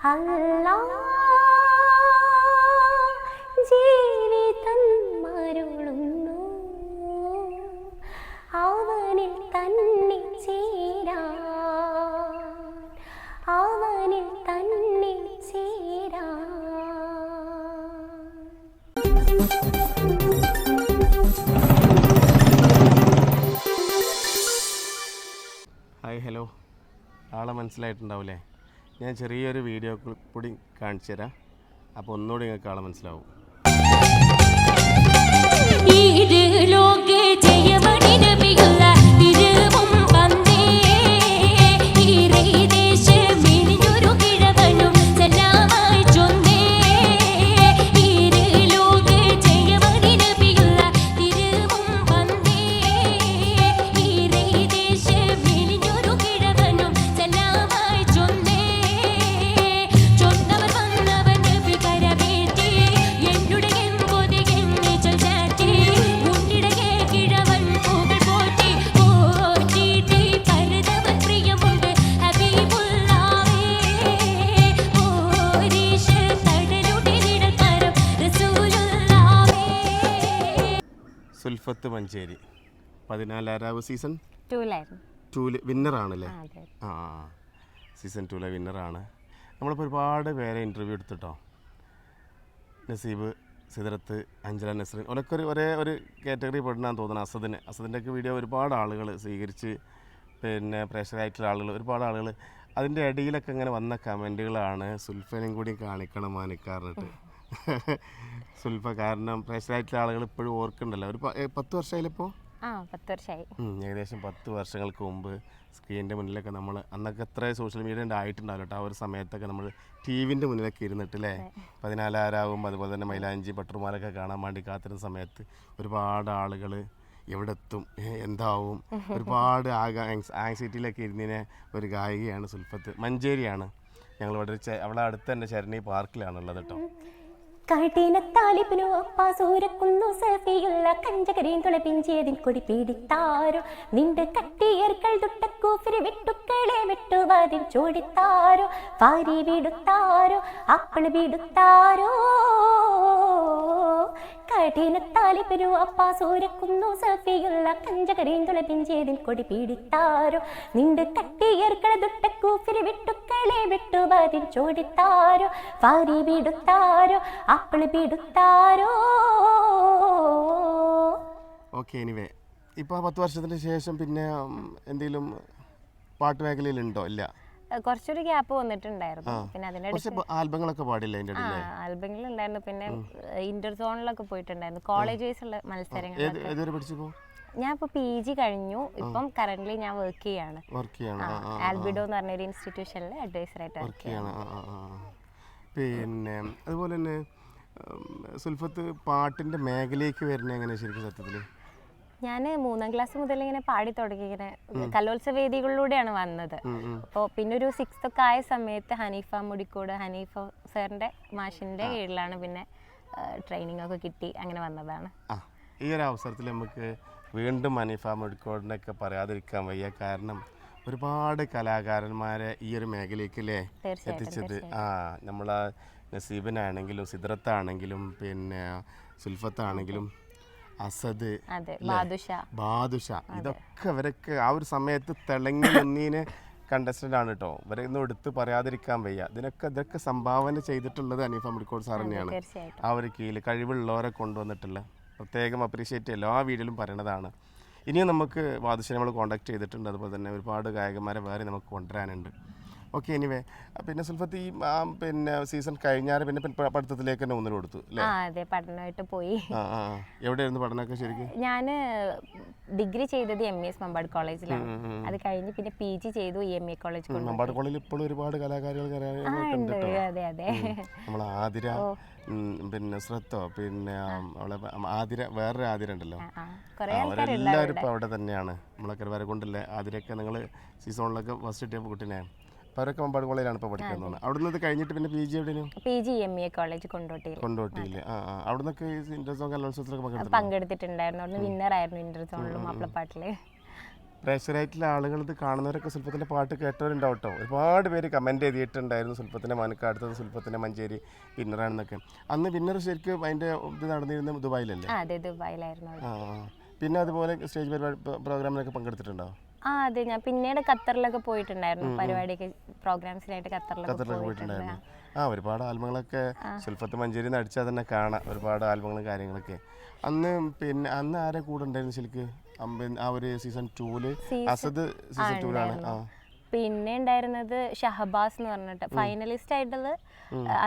അല്ലാ തന്നെ ചേരാ തന്നെ ചേരാ ഹലോ. ആളെ മനസ്സിലായിട്ടുണ്ടാവില്ലേ ഞാൻ ചെറിയൊരു വീഡിയോ ക്ലിപ്പ് കൂടി കാണിച്ചു തരാം അപ്പോൾ ഒന്നുകൂടി നിങ്ങൾക്ക് ആളെ മനസ്സിലാവും. സുൽഫത്ത് മഞ്ചേരി പതിനാലാരാവ് സീസൺ? ടൂൽ വിന്നറാണല്ലേ? ആ, സീസൺ ടൂലെ വിന്നറാണ്. നമ്മളിപ്പോൾ ഒരുപാട് പേരെ ഇന്റർവ്യൂ എടുത്തിട്ടോ. നസീബ് സിദറത്ത് അഞ്ജല നസ്രീൻ ഓലൊക്കെ ഒരു ഒരേ ഒരു കാറ്റഗറി പെടുന്നാന്ന് തോന്നുന്നു. അസദിന്. അസദിന്റെയൊക്കെ വീഡിയോ ഒരുപാട് ആളുകൾ സ്വീകരിച്ച് പിന്നെ പ്രേക്ഷകരായിട്ടുള്ള ആളുകൾ ഒരുപാട് ആളുകൾ അതിന്റെ ഇടയിലൊക്കെ ഇങ്ങനെ വന്ന കമന്റുകളാണ് സുൽഫനും കൂടി കാണിക്കണം മാനിക്കാറിട്ട് സുൽഫ കാരണം പ്രേക്ഷകരായിട്ടുള്ള ആളുകൾ ഇപ്പോഴും ഓർക്കുന്നുണ്ടല്ലോ. ഒരു പ- ഏ, പത്ത് വർഷമായിലിപ്പോൾ ആ പത്ത് വർഷമായി ഏകദേശം പത്ത് വർഷങ്ങൾക്ക് മുമ്പ് സ്ക്രീനിന്റെ മുന്നിലൊക്കെ നമ്മൾ അന്നൊക്കെ എത്ര സോഷ്യൽ മീഡിയ ആയിട്ടുണ്ടാവില്ല കേട്ടോ. ആ ഒരു സമയത്തൊക്കെ നമ്മൾ ടി വിന്റെ മുന്നിലൊക്കെ ഇരുന്നിട്ട് അല്ലേ പതിനാലാരാവും അതുപോലെ തന്നെ മൈലാഞ്ചി പട്ടുമാലൊക്കെ കാണാൻ വേണ്ടി കാത്തിരുന്ന സമയത്ത് ഒരുപാട് ആളുകൾ എവിടെ എത്തും ഏ, എന്താവും? ഒരുപാട് ആകാ ആങ്സൈറ്റിയിലൊക്കെ ഇരുന്നതിനെ ഒരു ഗായികയാണ് സുൽഫത്ത് മഞ്ചേരിയാണ്. ഞങ്ങൾ ഇവിടെ ഒരു ചെ- അവിടെ അടുത്ത് തന്നെ ചരണി പാർക്കിലാണുള്ളത് കേട്ടോ. കാട്ടീനത്താലിപ്പിനു അപ്പ സൂരക്കുന്നു സഫിയുള്ള കഞ്ചകരയും തുളപ്പിഞ്ചേതിൻ കൊടി നിന്റെ കട്ടിയർക്കൾ തുട്ടക്കൂഫിരി വിട്ടുക്കളെ വിട്ടുവാതിൽ ചോടിത്താരോ. പാരി വിടുത്താരോ അപ്പൾ വിടുത്താരോ. കഠിനത്താലിപ്പിനു അപ്പ സൂരക്കുന്നു സഫിയുള്ള കഞ്ചകരയും തുളപ്പിഞ്ചേതിൻ കൊടി പീഡിത്താരോ. നിന്റെ കട്ടിയർക്കൾ ദുട്ടക്കൂഫിരി വിട്ടുക്കളെ വിട്ടുവാതിൽ ചോടിത്താരോ. പാരി വിടുത്താരോ അപ്പൾ വിടുത്താരോ ഓക്കെ എനിവേ ഇപ്പോൾ പത്ത് വർഷത്തിന് ശേഷം പിന്നെ എന്തെങ്കിലും പാട്ട് മേഖലയിലുണ്ടോ? ഇല്ല. കുറച്ചൊരു ഗ്യാപ്പ് വന്നിട്ടുണ്ടായിരുന്നു. പിന്നെ കുറച്ച് ആൽബങ്ങളൊക്കെ പാടില്ല അതിന്റെ ആ ഇടയിൽ പിന്നെ ഇന്റർ സോണിലൊക്കെ പോയിട്ടുണ്ടായിരുന്നു. കോളേജ് വൈസ് ഉള്ള മത്സരങ്ങൾ ഞാൻ ഇപ്പൊ? പി ജി കഴിഞ്ഞു. ഇപ്പം കറന്റ് ഞാൻ വർക്ക് ചെയ്യാണ്. ആൽബിഡോ എന്ന് പറഞ്ഞൊരു ഇൻസ്റ്റിറ്റ്യൂഷനിൽ അഡ്വൈസർ ആയിട്ട് വർക്ക് ചെയ്യാണ്. പിന്നെ അതുപോലെ തന്നെ സുൽഫത്ത് പാട്ടിന്റെ മേഖലയ്ക്ക് വരുന്നത് എങ്ങനെ ശരിക്കും സത്യത്തിൽ? ഞാൻ മൂന്നാം ക്ലാസ് മുതൽ ഇങ്ങനെ പാടി തുടങ്ങി ഇങ്ങനെ കലോത്സവ വേദികളിലൂടെയാണ് വന്നത്. അപ്പോൾ പിന്നെ ഒരു സിക്സ്ത് ഒക്കെ ആയ സമയത്ത് ഹനീഫ മുടിക്കോട് ഹനീഫ സാറിന്റെ മാഷിന്റെ കീഴിലാണ് പിന്നെ ട്രെയിനിങ് ഒക്കെ കിട്ടി അങ്ങനെ വന്നതാണ്. ഈ ഒരു അവസരത്തിൽ നമുക്ക് വീണ്ടും ഹനീഫ മുടിക്കോടിനൊക്കെ പറയാതിരിക്കാൻ വയ്യ. കാരണം ഒരുപാട് കലാകാരന്മാരെ ഈ ഒരു മേഖലയ്ക്ക് അല്ലേ എത്തിച്ചത്. ആ നമ്മളെ നസീബിനാണെങ്കിലും സിദ്രത്താണെങ്കിലും പിന്നെ സുൽഫത്താണെങ്കിലും അസദ് ബാദുഷ. ഇതൊക്കെ ഇവരൊക്കെ ആ ഒരു സമയത്ത് തിളങ്ങി നിന്നീന് കണ്ടസ്റ്റന്റ് ആണ് കേട്ടോ ഇവരെ ഒന്നും എടുത്ത് പറയാതിരിക്കാൻ വയ്യ. ഇതിനൊക്കെ ഇതൊക്കെ സംഭാവന ചെയ്തിട്ടുള്ളത് അനീഫ മുടിക്കോട് സാർ തന്നെയാണ്. ആ ഒരു കീഴിൽ കഴിവുള്ളവരെ കൊണ്ടുവന്നിട്ടുള്ള പ്രത്യേകം അപ്രീഷിയേറ്റ് ചെയ്യല്ലോ ആ വീഡിയോയിലും പറയണതാണ്. ഇനിയും നമുക്ക് വാദുഷനെ നമ്മൾ കോൺടാക്ട് ചെയ്തിട്ടുണ്ട്. അതുപോലെ തന്നെ ഒരുപാട് ഗായകന്മാരെ വേറെ നമുക്ക് കൊണ്ടുവരാനുണ്ട്. ഓക്കെ എനിവേ പിന്നെ സുൽഫത്ത് ഈ ആ, പിന്നെ സീസൺ കഴിഞ്ഞാൽ പിന്നെ പഠിത്തത്തിലേക്ക് തന്നെ ഒന്നിന് കൊടുത്തു അല്ലേ? ആ അതെ പഠനമായിട്ട് പോയി. ആ ആ ആ. എവിടെയായിരുന്നു പഠനമൊക്കെ ശരിക്കും? ഞാൻ ഡിഗ്രി ചെയ്തത് എം എസ് മമ്പാട് കോളേജിലാണ്. അത് കഴിഞ്ഞ് പിന്നെ പി ജി ചെയ്തു ഇ എം എ കോളേജ് കൊണ്ട് മമ്പാട് കോളേജിൽ ഇപ്പോഴും ഒരുപാട് കലാകാരികൾ ആ കലാകാരികളൊക്കെ ഉണ്ട് ഉണ്ട് കേട്ടോ അതെ അതെ. നമ്മൾ ആതിര ഉം, പിന്നെ ശ്രദ്ധോ പിന്നെ അവളെ ആതിര വേറൊരു ആതിര ഉണ്ടല്ലോ? ആ കുറെ ആ, ആൾക്കാരുണ്ട് അവരെല്ലാവരും ഇപ്പോൾ അവിടെ തന്നെയാണ്. നമ്മളൊക്കെ വരെ കൊണ്ടല്ലേ ആതിരൊക്കെ നിങ്ങൾ സീസണിലൊക്കെ ഫസ്റ്റ് കിട്ടിയ കുട്ടീനെ? അവരൊക്കെ മമ്പാട് കോളേജിലാണ് ഇപ്പോൾ പഠിക്കുന്നത് തോന്നുന്നത് അവിടെ കഴിഞ്ഞിട്ട് പിന്നെ പി ജി എവിടെയും P G M A college കൊണ്ടോട്ടിയിൽ. കൊണ്ടോട്ടിയില്ല ആ ആ. അവിടെ നിന്നൊക്കെ ഈ ഇന്റർസോൺ കലോത്സവത്തിലൊക്കെ പങ്കെടുത്തു പങ്കെടുത്തിട്ടുണ്ടായിരുന്നു. അവിടുന്ന് വിന്നർ ആയിരുന്നു ഇന്റർസോണിലും മാപ്പിളപ്പാട്ടിൽ പ്രേക്ഷകരായിട്ടുള്ള ആളുകൾ ഇത് കാണുന്നവരൊക്കെ സുൽഫത്തിന്റെ പാട്ട് കേട്ടവരുണ്ടാവും കേട്ടോ ഒരുപാട് പേര് കമന്റ് ചെയ്തിട്ടുണ്ടായിരുന്നു സുൽഫത്തിന്റെ മനക്കാടുത്തത് സുൽഫത്തിന്റെ മഞ്ചേരി വിന്നറാണെന്നൊക്കെ അന്ന് വിന്നർ ശരിക്കും അതിന്റെ ഇത് നടന്നിരുന്ന ദുബായിലല്ലേ? അതെ ദുബായിലായിരുന്നു. പിന്നെ അതുപോലെ സ്റ്റേജ് പരിപാടി പ്രോഗ്രാമിലൊക്കെ പങ്കെടുത്തിട്ടുണ്ടോ? ആ അതെ. ഞാൻ പിന്നീട് ഖത്തറിലൊക്കെ പോയിട്ടുണ്ടായിരുന്നു. പരിപാടിയൊക്കെ പ്രോഗ്രാംസിനായിട്ട് ഖത്തറിലൊക്കെ ഖത്തറിലൊക്കെ പോയിട്ടുണ്ടായിരുന്നു. ആ ഒരുപാട് ആൽബങ്ങളൊക്കെ സുൽഫത്ത് മഞ്ചേരി നടിച്ചാൽ അടിച്ചാൽ തന്നെ കാണാം. ഒരുപാട് ആൽബങ്ങളും കാര്യങ്ങളൊക്കെ. അന്ന് പിന്നെ അന്ന് ആരെ കൂടെ ഉണ്ടായിരുന്നു ശരിക്ക്? ആ ഒരു സീസൺ ടൂൽ? അസദ് സീസൺ ടൂലാണ്. ആ. പിന്നെ ഉണ്ടായിരുന്നത് ഷഹബാസ് എന്ന് പറഞ്ഞിട്ട് ഫൈനലിസ്റ്റ് ആയിട്ടുള്ളത്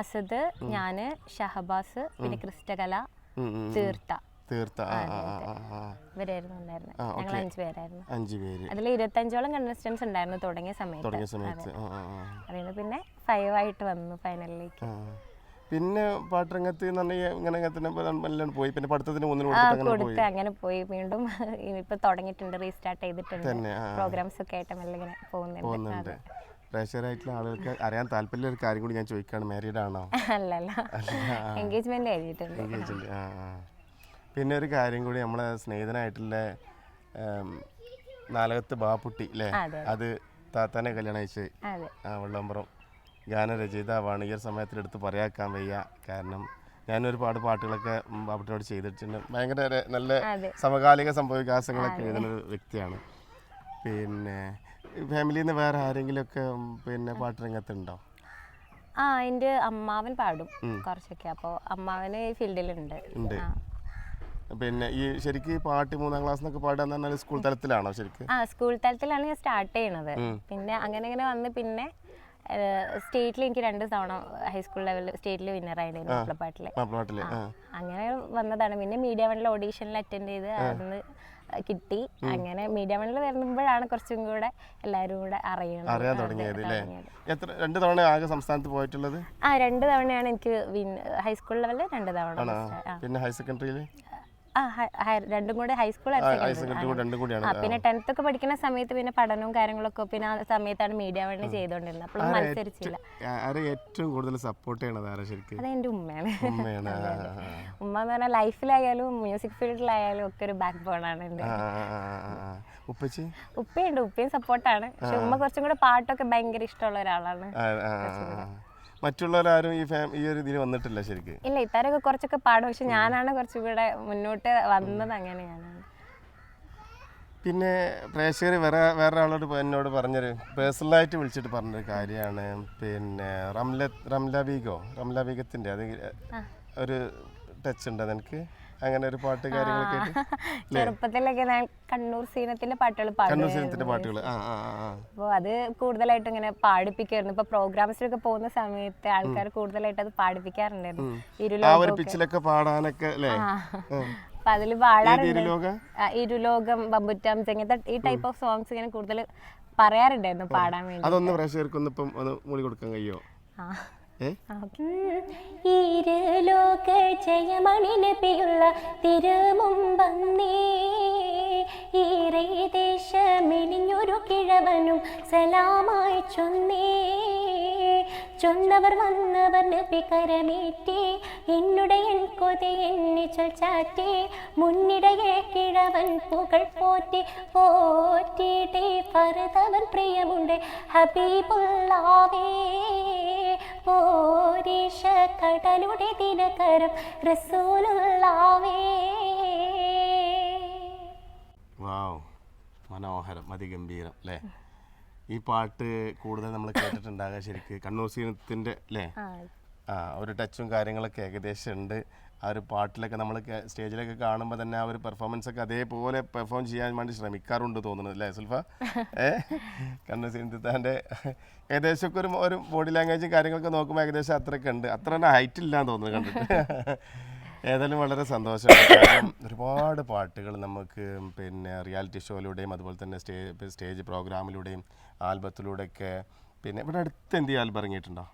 അസദ് ഞാൻ ഷഹബാസ് പിന്നെ ക്രിസ്റ്റകല. തീർത്ത തീർത്ത. ഇവരായിരുന്നു ഉണ്ടായിരുന്നത് ഞങ്ങൾ അഞ്ചു പേരായിരുന്നു. അഞ്ച് പേര്. അതിൽ ഇരുപത്തഞ്ചോളം കണ്ടസ്റ്റൻസ് ഉണ്ടായിരുന്നു തുടങ്ങിയ സമയത്ത്. തുടങ്ങിയ സമയത്ത്. ആ പിന്നെ ഫൈവ് ആയിട്ട് വന്നു ഫൈനലിലേക്ക് പിന്നെ പാട്ടരംഗത്ത് ഇങ്ങനെ എല്ലാം പോയി. പിന്നെ പഠിത്തത്തിന് കൊടുത്ത് അങ്ങനെ പോയി. വീണ്ടും ഇപ്പൊ തുടങ്ങിയിട്ടുണ്ട്. റീസ്റ്റാർട്ട് ചെയ്തിട്ടുണ്ട്. പ്രോഗ്രാംസ് ഒക്കെ ആയിട്ട് മെല്ലെ ഇങ്ങനെ പോകുന്നുണ്ട്. പ്രേക്ഷകരായിട്ടുള്ള ആളുകൾക്ക് അറിയാൻ താല്പര്യമുള്ള ഒരു കാര്യം കൂടി ഞാൻ ചോദിക്കുകയാണ് മാരീഡ് ആണോ? അല്ലല്ല. എൻഗേജ്മെന്റ് കഴിഞ്ഞിട്ടുണ്ട് എൻഗേജ്മെന്റ് ആ. പിന്നെ ഒരു കാര്യം കൂടി നമ്മളെ സ്നേഹിതനായിട്ടുള്ള നാലകത്ത് ബാപ്പുട്ടി അല്ലേ അത്. താത്താനെ കല്യാണം അയച്ച് ആ വെള്ളമ്പുറം ഗാനരചയിതാവാണ് ഈ ഒരു സമയത്തിലെടുത്ത് പറയാക്കാൻ വയ്യ. കാരണം ഞാൻ ഒരുപാട് പാട്ടുകളൊക്കെ ബാപ്പുട്ടിനോട് ചെയ്തിട്ടുണ്ട്. ഭയങ്കര നല്ല സമകാലിക സംഭവ വികാസങ്ങളൊക്കെ എഴുതുന്ന ഒരു വ്യക്തിയാണ്. പിന്നെ ഫാമിലിയിൽ നിന്ന് വേറെ ആരെങ്കിലുമൊക്കെ ഒക്കെ പിന്നെ പാട്ടുരംഗത്തുണ്ടോ ആ എന്റെ അമ്മാവൻ പാടും കുറച്ചൊക്കെ. അപ്പോൾ അമ്മാവന് ഫീൽഡിലുണ്ട്. ഉണ്ട്. പിന്നെ ഈ ശരിക്ക് ഈ പാട്ട് മൂന്നാം ക്ലാസ് എന്നൊക്കെ പാടുക പറഞ്ഞാൽ സ്കൂൾ തലത്തിലാണോ ശരിക്കും? ആ സ്കൂൾ തലത്തിലാണ് ഞാൻ സ്റ്റാർട്ട് ചെയ്യണത്. പിന്നെ അങ്ങനെ അങ്ങനെ വന്ന് പിന്നെ സ്റ്റേറ്റിൽ എനിക്ക് രണ്ട് തവണ ഹൈസ്കൂൾ ലെവൽ സ്റ്റേറ്റിൽ വിന്നർ ആയിരുന്നു മാപ്പിളപ്പാട്ടിൽ അങ്ങനെ വന്നതാണ്. പിന്നെ മീഡിയ വണ്ണിൽ ഓഡീഷനിൽ അറ്റൻഡ് ചെയ്ത് അന്ന് കിട്ടി. അങ്ങനെ മീഡിയ വണ്ണിൽ വരുമ്പോഴാണ് കുറച്ചും കൂടെ എല്ലാവരും കൂടെ അറിയണം അറിയാൻ തുടങ്ങിയത് അല്ലേ എത്ര രണ്ട് തവണ ആകെ സംസ്ഥാനത്ത് പോയിട്ടുള്ളത്? ആ രണ്ട് തവണയാണ് എനിക്ക് ഹൈസ്കൂൾ ലെവലിൽ രണ്ട് തവണ. പിന്നെ ഹയർ സെക്കൻഡറിയിൽ രണ്ടും കൂടെ ഹൈസ്കൂൾ രണ്ടും കൂടിയാണ്. പിന്നെ ടെൻത്ത് ഒക്കെ പഠിക്കുന്ന സമയത്ത് പിന്നെ പഠനവും കാര്യങ്ങളൊക്കെ പിന്നെ ആ സമയത്താണ് മീഡിയ വണ്ണി ചെയ്തോണ്ടിരുന്നത്. അപ്പോൾ മത്സരിച്ചില്ല. ഏറ്റവും കൂടുതൽ സപ്പോർട്ട് ചെയ്യണത് ആരാ ശരിക്കും? അത് എന്റെ ഉമ്മയാണ്. ഉമ്മ എന്ന് പറഞ്ഞാൽ ലൈഫിലായാലും മ്യൂസിക് ഫീൽഡിലായാലും ഒക്കെ ഒരു ബാക്ക് ബോൺ ആണ് എന്റെ. ഉപ്പച്ചി? ഉപ്പയുണ്ട് ഉപ്പയും സപ്പോർട്ടാണ് പക്ഷെ ഉമ്മ കുറച്ചും കൂടെ പാട്ടൊക്കെ ഭയങ്കര ഇഷ്ടമുള്ള ഒരാളാണ്. മറ്റുള്ളവരാരും ഈ ഫാം ഈ ഒരു ഇതിൽ വന്നിട്ടില്ല ശരിക്ക്. ഇല്ല ഇത്താരൊക്കെ കുറച്ചൊക്കെ പാടും. പക്ഷെ ഞാനാണ് കുറച്ച് കൂടെ മുന്നോട്ട് വന്നത് അങ്ങനെയാണ്. പിന്നെ പ്രേക്ഷകർ വേറെ വേറെ ആളോട് എന്നോട് പറഞ്ഞൊരു പേഴ്സണലായിട്ട് വിളിച്ചിട്ട് പറഞ്ഞൊരു കാര്യമാണ്. പിന്നെ റംല റംല ബീഗോ റംല ബീഗത്തിന്റെ അത് ഒരു ടച്ച് ഉണ്ട് നിനക്ക്? അങ്ങനെ ഒരു പാട്ട് കാര്യങ്ങളൊക്കെ ആയിട്ട്. ചെറുപ്പത്തിലൊക്കെ ഞാൻ കണ്ണൂർ സീനത്തിന്റെ പാട്ടുകൾ കണ്ണൂർ സീനത്തിന്റെ പാട്ടുകൾ ആ ആ ആ, ആ. അപ്പോൾ അത് കൂടുതലായിട്ട് ഇങ്ങനെ പാടിപ്പിക്കായിരുന്നു ഇപ്പൊ പ്രോഗ്രാംസിലൊക്കെ പോകുന്ന സമയത്ത് ആൾക്കാർ കൂടുതലായിട്ട് അത് പാടിപ്പിക്കാറുണ്ടായിരുന്നു. ആ ഇരുലോകം ഒരു പിച്ചിലൊക്കെ പാടാനൊക്കെ അല്ലേ അപ്പൊ അതിൽ പാടാറുണ്ട്. ഇരുലോക? ആ, ഇരുലോകം ബമ്പുറ്റാംസ് ഇങ്ങനത്തെ ഈ ടൈപ്പ് ഓഫ് സോങ്സ് ഇങ്ങനെ കൂടുതൽ പറയാറുണ്ടായിരുന്നു പാടാൻ വേണ്ടി. അതൊന്ന് പ്രേക്ഷകർക്കൊന്ന് ഇപ്പം ഒന്ന് മൂളി കൊടുക്കാൻ കഴിയുമോ ആ. ഇരുലോക ജയമണി നബിയുള്ള തിരുമുമ്പന്നേ ഈറേ ദേശമെലിഞ്ഞൊരു കിഴവനും സലാമായി ചൊന്നേ. ചൊന്നവർ വന്നവർ നബി കരമേറ്റി. എൻ കൊതി എന്നെ ചൊൽച്ചാറ്റി മുന്നിടയെ കിഴവൻ പുകൾ പോറ്റി. പോറ്റിയിട്ടേ പറുതവൻ പ്രിയമുണ്ട് ഹബീബുള്ളാവേ പോരീഷ കടലുടെ ദിനകരം റസൂലുള്ളാവേ. വാവ് മനോഹരം അതിഗംഭീരം അല്ലേ? ഈ പാട്ട് കൂടുതൽ നമ്മൾ കേട്ടിട്ടുണ്ടാകുക ശരിക്ക്. കണ്ണൂർ സീനത്തിന്റെ അല്ലേ? ആ ഒരു ടച്ചും കാര്യങ്ങളൊക്കെ ഏകദേശം ഉണ്ട്. ആ ഒരു പാട്ടിലൊക്കെ നമ്മൾ സ്റ്റേജിലൊക്കെ കാണുമ്പോൾ തന്നെ ആ ഒരു പെർഫോമൻസ് ഒക്കെ അതേപോലെ പെർഫോം ചെയ്യാൻ വേണ്ടി ശ്രമിക്കാറുണ്ട് തോന്നുന്നത് അല്ലേ സുൽഫ? ഏ? കണ്ണു സിന്ധുത്താന്റെ ഏകദേശം ഒക്കെ ഒരു ഒരു ബോഡി ലാംഗ്വേജും കാര്യങ്ങളൊക്കെ നോക്കുമ്പോൾ ഏകദേശം അത്രയൊക്കെ ഉണ്ട്. അത്ര തന്നെ ഹൈറ്റ് ഇല്ലാന്ന് തോന്നുന്നു കണ്ടിട്ട്. ഏതായാലും വളരെ സന്തോഷം കാരണം ഒരുപാട് പാട്ടുകൾ നമുക്ക് പിന്നെ റിയാലിറ്റി ഷോയിലൂടെയും അതുപോലെ തന്നെ സ്റ്റേജ് സ്റ്റേജ് പ്രോഗ്രാമിലൂടെയും ആൽബത്തിലൂടെയൊക്കെ പിന്നെ ഇവിടെ അടുത്ത് എന്ത് ആൽബം ഇറങ്ങിയിട്ടുണ്ടോ?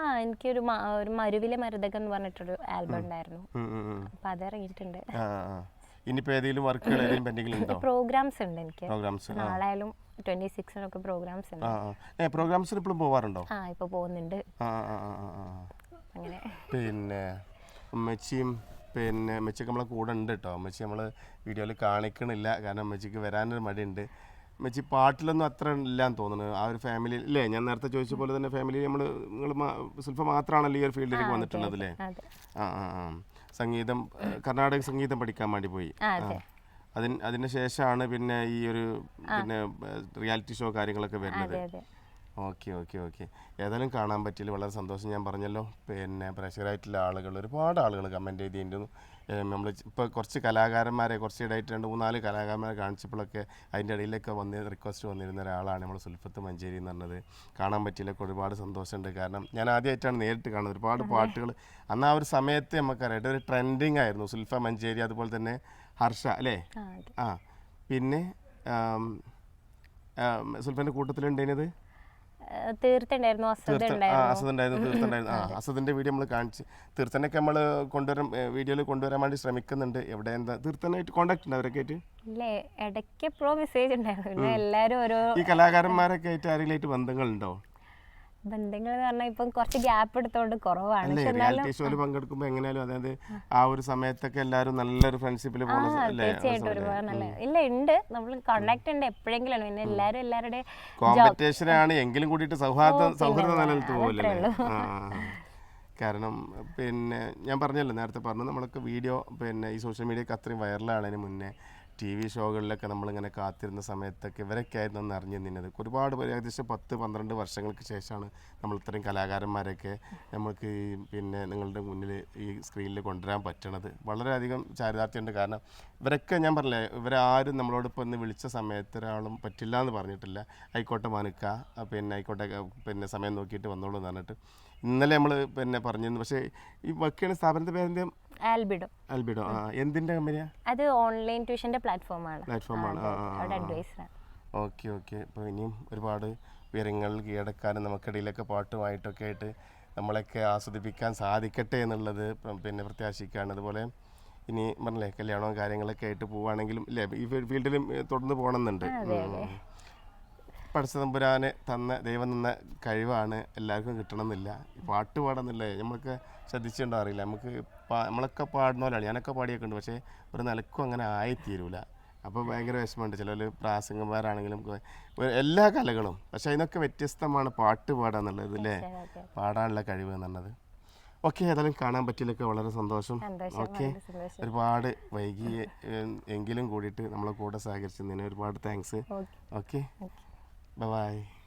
ആ എനിക്കൊരു മ- ഒരു മരുവിലെ മരുതകം എന്ന് പറഞ്ഞിട്ടൊരു ആൽബം ഉണ്ടായിരുന്നു. അപ്പൊ അത് ഇറങ്ങിയിട്ടുണ്ട്. ആ ആ. ഇനിയിപ്പോൾ ഏതെങ്കിലും വർക്കുകൾ ഏതെങ്കിലും പെൻഡിങ്ങിലുണ്ടോ പ്രോഗ്രാംസ് ഉണ്ട് എനിക്ക്. പ്രോഗ്രാംസ് നാളായാലും ട്വന്റി സിക്സിനൊക്കെ പ്രോഗ്രാംസ് ഉണ്ട്. ആ ആ. ഏ പ്രോഗ്രാംസിന് ഇപ്പോഴും പോവാറുണ്ടോ? ആ ഇപ്പൊ പോകുന്നുണ്ട് ആ ആ ആ ആ, ആ. അങ്ങനെ. പിന്നെ ഉമ്മച്ചിയും പിന്നെ ഉമ്മച്ചിയൊക്കെ നമ്മളെ കൂടെ ഉണ്ട് കേട്ടോ ഉമ്മച്ചി നമ്മൾ വീഡിയോയിൽ കാണിക്കണില്ല. കാരണം ഉമ്മച്ചിക്ക് വരാനൊരു മടിയുണ്ട്. മെച്ചി പാട്ടിലൊന്നും അത്ര ഇല്ലാന്ന് തോന്നുന്നു. ആ ഒരു ഫാമിലി അല്ലേ ഞാൻ നേരത്തെ ചോദിച്ച പോലെ തന്നെ ഫാമിലി നമ്മൾ നിങ്ങൾ സുൽഫ മാത്രമാണല്ലോ ഈ ഒരു ഫീൽഡിലേക്ക് വന്നിട്ടുള്ളത് അല്ലേ ആ ആ ആ. സംഗീതം കർണാടക സംഗീതം പഠിക്കാൻ വേണ്ടി പോയി. അതിന് അതിന് ശേഷമാണ് പിന്നെ ഈ ഒരു പിന്നെ റിയാലിറ്റി ഷോ കാര്യങ്ങളൊക്കെ വരുന്നത്. Okay okay okay. ഏതായാലും കാണാൻ പറ്റിയില്ല. വളരെ സന്തോഷം ഞാൻ പറഞ്ഞല്ലോ. പിന്നെ പ്രഷറായിട്ടുള്ള ആളുകൾ ഒരുപാട് ആളുകൾ കമന്റ് ചെയ്തിട്ടുണ്ടെന്നു നമ്മൾ ഇപ്പോൾ കുറച്ച് കലാകാരന്മാരെ കുറച്ച് ഇടയായിട്ട് രണ്ട് മൂന്നാൽ കലാകാരന്മാരെ കാണിച്ചപ്പോഴൊക്കെ അതിന്റെ ഇടയിലൊക്കെ വന്ന് റിക്വസ്റ്റ് വന്നിരുന്ന ഒരാളാണ് നമ്മൾ സുൽഫത്ത് മഞ്ചേരി എന്ന് പറഞ്ഞത്. കാണാൻ പറ്റിയില്ലൊക്കെ ഒരുപാട് സന്തോഷമുണ്ട്. കാരണം ഞാൻ ആദ്യമായിട്ടാണ് നേരിട്ട് കാണുന്നത്. ഒരുപാട് പാട്ടുകൾ അന്ന് ആ ഒരു സമയത്ത് നമുക്കറിയാം ഒരു ട്രെൻഡിങ് ആയിരുന്നു. സുൽഫ മഞ്ചേരി അതുപോലെ തന്നെ ഹർഷ അല്ലേ? ആ പിന്നെ സുൽഫന്റെ കൂട്ടത്തിലുണ്ടതിനത് ഏഹ് തീർത്തുണ്ടായിരുന്നു വസത തീർത്ത ആ ഉണ്ടായിരുന്നു. അസദ് ഉണ്ടായിരുന്നു തീർത്തുണ്ടായിരുന്നു. ആ അസദിന്റെ വീഡിയോ നമ്മൾ കാണിച്ച് തീർത്തനൊക്കെ നമ്മൾ കൊണ്ടുവരാൻ വീഡിയോയിൽ കൊണ്ടുവരാൻ വേണ്ടി ശ്രമിക്കുന്നുണ്ട്. എവിടെ എന്താ തീർത്തനായിട്ട് കോണ്ടാക്ട് ഉണ്ട് അവരൊക്കെ ആയിട്ട്? ഇല്ലേ ഇടയ്ക്ക് എപ്പോഴും മെസ്സേജ് ഉണ്ടായിരുന്നു. ഓരോ ഈ കലാകാരന്മാരൊക്കെ ആയിട്ട് ആരെങ്കിലും ബന്ധങ്ങളുണ്ടോ? ബന്ധങ്ങൾ എന്ന് പറഞ്ഞാൽ ഇപ്പം കുറച്ച് ഗ്യാപ്പ് എടുത്തോണ്ട് കുറവാണ്. റിയാലിറ്റി ഷോയിൽ പങ്കെടുക്കുമ്പോൾ എങ്ങനെയാലും അതായത് ആ ഒരു സമയത്തൊക്കെ എല്ലാവരും നല്ലൊരു ഫ്രണ്ട്ഷിപ്പിൽ തീർച്ചയായിട്ടും ഒരുപാട് നല്ല ഇല്ല ഉണ്ട് നമ്മൾ കോണ്ടാക്ട് ഉണ്ട് എപ്പോഴെങ്കിലും പിന്നെ എല്ലാരും എല്ലാവരുടെ കോമ്പറ്റീഷൻ ആണ് എങ്കിലും കൂടിയിട്ട് സൗഹാർദ്ദം സൗഹൃദം നിലനിർത്തി ആ. കാരണം പിന്നെ ഞാൻ പറഞ്ഞല്ലോ നേരത്തെ പറഞ്ഞു നമ്മളൊക്കെ വീഡിയോ പിന്നെ ഈ സോഷ്യൽ മീഡിയക്ക് അത്രയും വൈറലാണതിന് മുന്നേ. ടി വി ഷോകളിലൊക്കെ നമ്മളിങ്ങനെ കാത്തിരുന്ന സമയത്തൊക്കെ ഇവരൊക്കെ ആയിരുന്നു അന്ന് അറിഞ്ഞു നിന്നത്. ഒരുപാട് പേര് ഏകദേശം പത്ത് പന്ത്രണ്ട് വർഷങ്ങൾക്ക് ശേഷമാണ് നമ്മൾ ഇത്രയും കലാകാരന്മാരൊക്കെ നമുക്ക് പിന്നെ നിങ്ങളുടെ മുന്നിൽ ഈ സ്ക്രീനിൽ കൊണ്ടുവരാൻ പറ്റണത്. വളരെയധികം ചാരിതാർത്ഥ്യമുണ്ട്. കാരണം ഇവരൊക്കെ ഞാൻ പറഞ്ഞില്ലേ ഇവരാരും നമ്മളോട് ഇപ്പോൾ ഒന്ന് വിളിച്ച സമയത്ത് ഒരാളും പറ്റില്ല എന്ന് പറഞ്ഞിട്ടില്ല. ആയിക്കോട്ടെ മനുക്ക. പിന്നെ ആയിക്കോട്ടെ പിന്നെ സമയം നോക്കിയിട്ട് വന്നോളൂ എന്ന് പറഞ്ഞിട്ട്. ഇന്നലെ നമ്മൾ പിന്നെ പറഞ്ഞിരുന്നു. പക്ഷേ ഈ വർക്ക് ചെയ്യുന്ന സ്ഥാപനത്തിന്റെ പേരെന്താ? ആൽബിഡോ. ആൽബിഡോ. ആ എന്തിന്റെ കമ്പനിയാ? അത് ഓൺലൈൻ ട്യൂഷന്റെ പ്ലാറ്റ്ഫോമാണ് പ്ലാറ്റ്ഫോമാണ് പ്ലാറ്റ്ഫോം ആണ്. അവിടെ അഡ്വൈസറാണ് ഓക്കെ ഓക്കെ. അപ്പോൾ ഇനിയും ഒരുപാട് ഉയരങ്ങൾ കീഴടക്കാനും നമുക്കിടയിലൊക്കെ പാട്ടുമായിട്ടൊക്കെ ആയിട്ട് നമ്മളൊക്കെ ആസ്വദിപ്പിക്കാൻ സാധിക്കട്ടെ എന്നുള്ളത് പിന്നെ പ്രത്യാശിക്കുകയാണ്. അതുപോലെ ഇനി പറഞ്ഞില്ലേ കല്യാണവും കാര്യങ്ങളൊക്കെ ആയിട്ട് പോവുകയാണെങ്കിലും ഇല്ലേ ഈ ഫീൽഡിലും തുടർന്ന് പോകണമെന്നുണ്ട്. ഉം. തന്ന ദൈവം തന്ന കഴിവാണ് എല്ലാവർക്കും കിട്ടണമെന്നില്ല. ഈ പാട്ട് പാടുന്നില്ലേ നമ്മൾക്ക് ശ്രദ്ധിച്ചിട്ടുണ്ടോ അറിയില്ല. നമുക്ക് നമ്മളൊക്കെ പാടുന്ന പോലെയാണ്. ഞാനൊക്കെ പാടിയൊക്കെ ഉണ്ട് പക്ഷേ ഒരു നിലക്കും അങ്ങനെ ആയിത്തീരൂല. അപ്പോൾ ഭയങ്കര വിഷമമുണ്ട്. ചിലർ പ്രാസംഗന്മാരാണെങ്കിലും എല്ലാ കലകളും. പക്ഷേ അതിനൊക്കെ വ്യത്യസ്തമാണ് പാട്ട് പാടുക എന്നുള്ളത് അല്ലേ? പാടാനുള്ള കഴിവ് എന്നുള്ളത് ഓക്കെ ഏതായാലും കാണാൻ പറ്റിയില്ലൊക്കെ വളരെ സന്തോഷം. ഓക്കെ. ഒരുപാട് വൈകി എങ്കിലും കൂടിയിട്ട് നമ്മളെ കൂടെ സഹകരിച്ചതിന് ഒരുപാട് താങ്ക്സ്. ഓക്കെ. Bye bye.